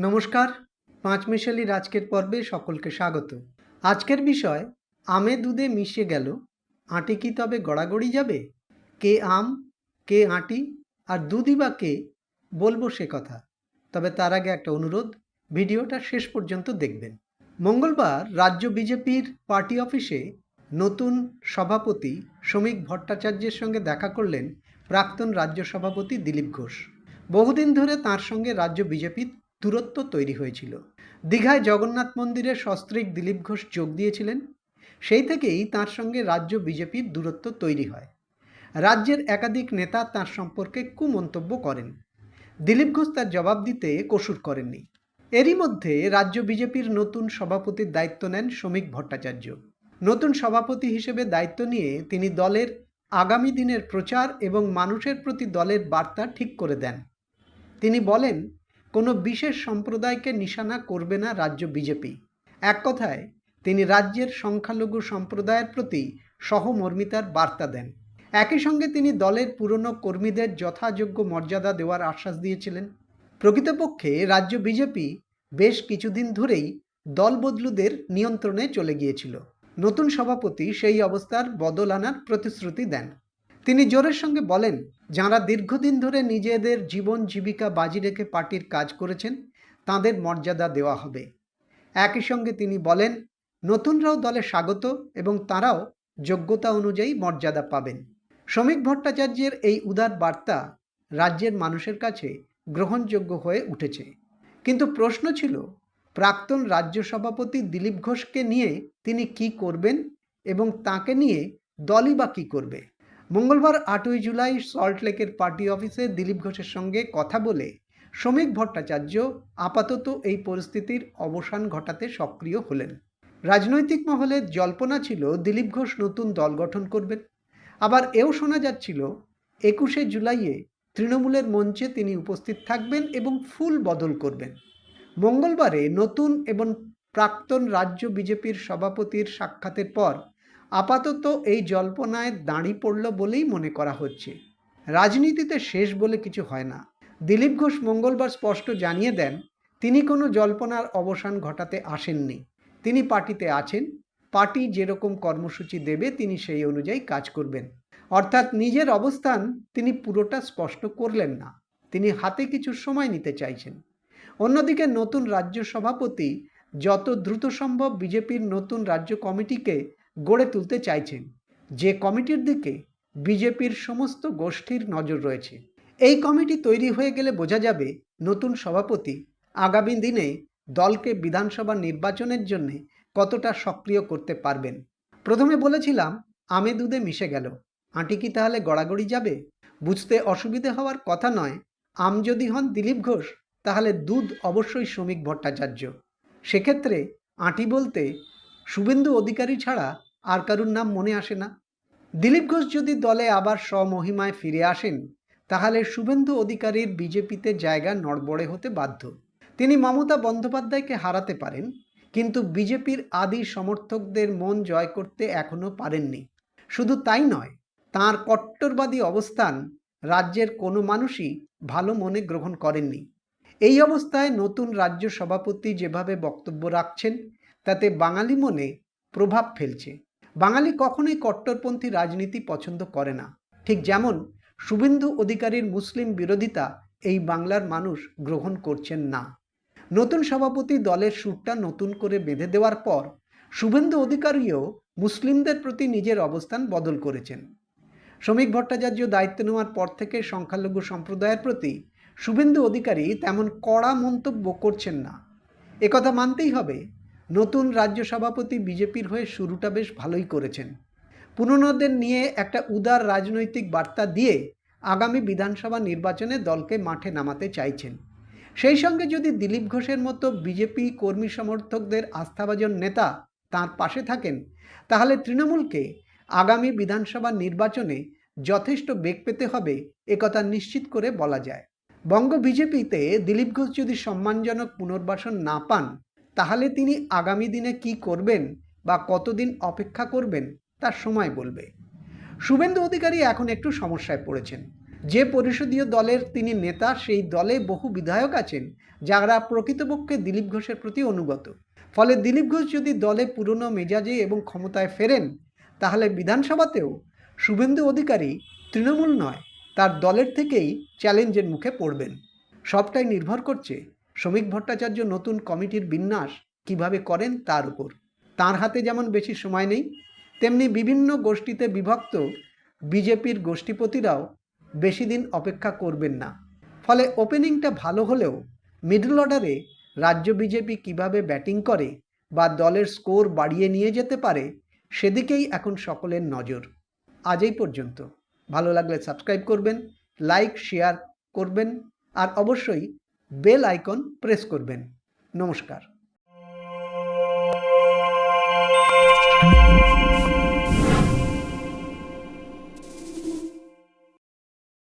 নমস্কার, পাঁচ মিশালি আজকের পর্বে সকলকে স্বাগত। আজকের বিষয়, আমে দুধে মিশে গেল, আঁটি কি তবে গড়াগড়ি যাবে? কে আম, কে আঁটি, আর দুধই বা কে? বলব সে কথা। তবে তার আগে একটা অনুরোধ, ভিডিওটা শেষ পর্যন্ত দেখবেন। মঙ্গলবার রাজ্য বিজেপির পার্টি অফিসে নতুন সভাপতি শ্রমিক ভট্টাচার্যের সঙ্গে দেখা করলেন প্রাক্তন রাজ্য সভাপতি দিলীপ ঘোষ। বহুদিন ধরে তার সঙ্গে রাজ্য বিজেপির দূরত্ব তৈরি হয়েছিল। দীঘায় জগন্নাথ মন্দিরে সস্ত্রীক দিলীপ ঘোষ যোগ দিয়েছিলেন। সেই থেকেই তার সঙ্গে রাজ্য বিজেপির দূরত্ব তৈরি হয়। রাজ্যের একাধিক নেতা তার সম্পর্কে কুমন্তব্য করেন। দিলীপ ঘোষ তার জবাব দিতে কসুর করেননি। এরই মধ্যে রাজ্য বিজেপির নতুন সভাপতির দায়িত্ব নেন শ্রমিক ভট্টাচার্য। নতুন সভাপতি হিসেবে দায়িত্ব নিয়ে তিনি দলের আগামী দিনের প্রচার এবং মানুষের প্রতি দলের বার্তা ঠিক করে দেন। তিনি বলেন কোনো বিশেষ সম্প্রদায়কে নিশানা করবে না রাজ্য বিজেপি। এক কথায়, তিনি রাজ্যের সংখ্যালঘু সম্প্রদায়ের প্রতি সহমর্মিতার বার্তা দেন। একই সঙ্গে তিনি দলের পুরনো কর্মীদের যথাযোগ্য মর্যাদা দেওয়ার আশ্বাস দিয়েছিলেন। প্রকৃতপক্ষে রাজ্য বিজেপি বেশ কিছুদিন ধরেই দলবদলুদের নিয়ন্ত্রণে চলে গিয়েছিল। নতুন সভাপতি সেই অবস্থার বদল আনার প্রতিশ্রুতি দেন। তিনি জোরের সঙ্গে বলেন, যাঁরা দীর্ঘদিন ধরে নিজেদের জীবন জীবিকা বাজি রেখে পার্টির কাজ করেছেন, তাদের মর্যাদা দেওয়া হবে। একই সঙ্গে তিনি বলেন, নতুনরাও দলে স্বাগত এবং তারাও যোগ্যতা অনুযায়ী মর্যাদা পাবেন। শ্রমিক ভট্টাচার্যের এই উদার বার্তা রাজ্যের মানুষের কাছে গ্রহণযোগ্য হয়ে উঠেছে। কিন্তু প্রশ্ন ছিল, প্রাক্তন রাজ্য সভাপতি দিলীপ ঘোষকে নিয়ে তিনি কি করবেন এবং তাকে নিয়ে দলই বা কী করবে? মঙ্গলবার আটই জুলাই সল্টলেকের পার্টি অফিসে দিলীপ ঘোষের সঙ্গে কথা বলে শ্রমিক ভট্টাচার্য আপাতত এই পরিস্থিতির অবসান ঘটাতে সক্রিয় হলেন। রাজনৈতিক মহলে জল্পনা ছিল দিলীপ ঘোষ নতুন দল গঠন করবেন। আবার এও শোনা যাচ্ছিল, একুশে জুলাইয়ে তৃণমূলের মঞ্চে তিনি উপস্থিত থাকবেন এবং ফুল বদল করবেন। মঙ্গলবারে নতুন এবং প্রাক্তন রাজ্য বিজেপির সভাপতির সাক্ষাতের পর আপাতত এই জল্পনায় দাঁড়ি পড়ল বলেই মনে করা হচ্ছে। রাজনীতিতে শেষ বলে কিছু হয় না। দিলীপ ঘোষ মঙ্গলবার স্পষ্ট জানিয়ে দেন, তিনি কোনো জল্পনার অবসান ঘটাতে আসেননি। তিনি পার্টিতে আছেন, পার্টি যেরকম কর্মসূচি দেবে, তিনি সেই অনুযায়ী কাজ করবেন। অর্থাৎ নিজের অবস্থান তিনি পুরোটা স্পষ্ট করলেন না। তিনি হাতে কিছু সময় নিতে চাইছেন। অন্যদিকে নতুন রাজ্য সভাপতি যত দ্রুত সম্ভব বিজেপির নতুন রাজ্য কমিটিকে গড়ে তুলতে চাইছেন। যে কমিটির দিকে বিজেপির সমস্ত গোষ্ঠীর নজর রয়েছে। এই কমিটি তৈরি হয়ে গেলে বোঝা যাবে নতুন সভাপতি আগামী দিনে দলকে বিধানসভা নির্বাচনের জন্য কতটা সক্রিয় করতে পারবেন। প্রথমে বলেছিলাম আমে দুধে মিশে গেল। আঁটি কি তাহলে গড়াগড়ি যাবে? বুঝতে অসুবিধে হওয়ার কথা নয়। আম যদি হন দিলীপ ঘোষ, তাহলে দুধ অবশ্যই শ্রমিক ভট্টাচার্য। সেক্ষেত্রে আঁটি বলতে শুভেন্দু অধিকারী ছাড়া আর কারুর নাম মনে আসে না। দিলীপ ঘোষ যদি দলে আবার স্বমহিমায় ফিরে আসেন, তাহলে শুভেন্দু অধিকারীর বিজেপিতে জায়গা নড়বড়ে হতে বাধ্য। তিনি মমতা বন্দ্যোপাধ্যায়কে হারাতে পারেন, কিন্তু বিজেপির আদি সমর্থকদের মন জয় করতে এখনও পারেননি। শুধু তাই নয়, তার কট্টরবাদী অবস্থান রাজ্যের কোনো মানুষই ভালো মনে গ্রহণ করেননি। এই অবস্থায় নতুন রাজ্য সভাপতি যেভাবে বক্তব্য রাখছেন, তাতে বাঙালি মনে প্রভাব ফেলছে। বাঙালি কখনোই কট্টরপন্থী রাজনীতি পছন্দ করে না। ঠিক যেমন শুভেন্দু অধিকারীর মুসলিম বিরোধিতা এই বাংলার মানুষ গ্রহণ করছেন না। নতুন সভাপতি দলের সুরটা নতুন করে বেঁধে দেওয়ার পর শুভেন্দু অধিকারীও মুসলিমদের প্রতি নিজের অবস্থান বদল করেছেন। শ্রমিক ভট্টাচার্য দায়িত্ব নেওয়ার পর থেকে সংখ্যালঘু সম্প্রদায়ের প্রতি শুভেন্দু অধিকারী তেমন কড়া মন্তব্য করছেন না। একথা মানতেই হবে নতুন রাজ্য সভাপতি বিজেপির হয়ে শুরুটা বেশ ভালোই করেছেন। পুরনোদের নিয়ে একটা উদার রাজনৈতিক বার্তা দিয়ে আগামী বিধানসভা নির্বাচনে দলকে মাঠে নামাতে চাইছেন। সেই সঙ্গে যদি দিলীপ ঘোষের মতো বিজেপি কর্মী সমর্থকদের আস্থাভাজন নেতা তার পাশে থাকেন, তাহলে তৃণমূলকে আগামী বিধানসভা নির্বাচনে যথেষ্ট বেগ পেতে হবে একথা নিশ্চিত করে বলা যায়। বঙ্গ বিজেপিতে দিলীপ ঘোষ যদি সম্মানজনক পুনর্বাসন না পান তাহলে তিনি আগামী দিনে কি করবেন বা কতদিন অপেক্ষা করবেন তার সময় বলবে। শুভেন্দু অধিকারী এখন একটু সমস্যায় পড়েছেন। যে পরিষদীয় দলের তিনি নেতা, সেই দলে বহু বিধায়ক আছেন যারা প্রকৃতপক্ষে দিলীপ ঘোষের প্রতি অনুগত। ফলে দিলীপ ঘোষ যদি দলে পুরনো মেজাজে এবং ক্ষমতায় ফেরেন, তাহলে বিধানসভাতেও শুভেন্দু অধিকারী তৃণমূল নয়, তার দলের থেকেই চ্যালেঞ্জের মুখে পড়বেন। সবটাই নির্ভর করছে শ্রমিক ভট্টাচার্য নতুন কমিটির বিন্যাস কীভাবে করেন তার উপর। তার হাতে যেমন বেশি সময় নেই, তেমনি বিভিন্ন গোষ্ঠীতে বিভক্ত বিজেপির গোষ্ঠীপতিরাও বেশি দিন অপেক্ষা করবেন না। ফলে ওপেনিংটা ভালো হলেও মিডল অর্ডারে রাজ্য বিজেপি কীভাবে ব্যাটিং করে বা দলের স্কোর বাড়িয়ে নিয়ে যেতে পারে, সেদিকেই এখন সকলের নজর। আজ এই পর্যন্ত। ভালো লাগলে সাবস্ক্রাইব করবেন, লাইক, শেয়ার করবেন, আর অবশ্যই বেল আইকন প্রেস করবেন। নমস্কার।